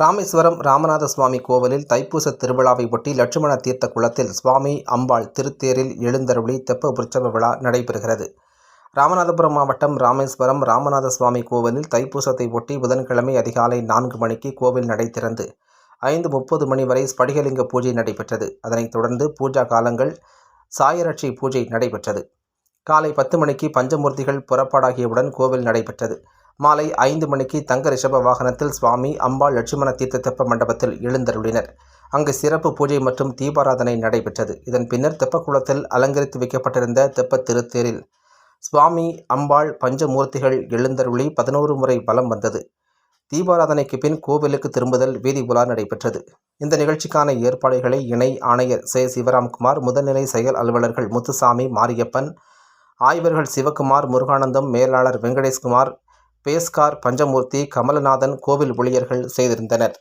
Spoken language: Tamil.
ராமேஸ்வரம் ராமநாத சுவாமி கோவிலில் தைப்பூச திருவிழாவை ஒட்டி லட்சுமண தீர்த்த குளத்தில் சுவாமி அம்பாள் திருத்தேரில் எழுந்தருளி தெப்ப உற்சவ விழா நடைபெறுகிறது. ராமநாதபுரம் மாவட்டம் ராமேஸ்வரம் ராமநாத சுவாமி கோவிலில் தைப்பூசத்தை ஒட்டி புதன்கிழமை அதிகாலை நான்கு மணிக்கு கோவில் நடை திறந்து ஐந்து முப்பது மணி வரை ஸ்படிகலிங்க பூஜை நடைபெற்றது. அதனைத் தொடர்ந்து பூஜா காலங்கள் சாயரட்சி பூஜை நடைபெற்றது. காலை பத்து மணிக்கு பஞ்சமூர்த்திகள் புறப்பாடாகியவுடன் கோவில் நடைபெற்றது. மாலை ஐந்து மணிக்கு தங்க ரிஷப வாகனத்தில் சுவாமி அம்பாள் லட்சுமண தீர்த்த தெப்ப மண்டபத்தில் எழுந்தருளினர். அங்கு சிறப்பு பூஜை மற்றும் தீபாராதனை நடைபெற்றது. இதன் பின்னர் தெப்பக்குளத்தில் அலங்கரித்து வைக்கப்பட்டிருந்த தெப்ப திருத்தேரில் சுவாமி அம்பாள் பஞ்சமூர்த்திகள் எழுந்தருளி பதினோரு முறை பலம் வந்தது. தீபாராதனைக்கு பின் கோவிலுக்கு திரும்புதல் வீதி உலா நடைபெற்றது. இந்த நிகழ்ச்சிக்கான ஏற்பாடுகளை இணை ஆணையர் சே. சிவராம்குமார் முதல்நிலை செயல் அலுவலர்கள் முத்துசாமி மாரியப்பன் ஆய்வர்கள் சிவகுமார் முருகானந்தம் மேலாளர் வெங்கடேஷ்குமார் பேஸ்கார் பஞ்சமூர்த்தி கமலநாதன் கோவில் ஊழியர்கள் செய்திருந்தனர்.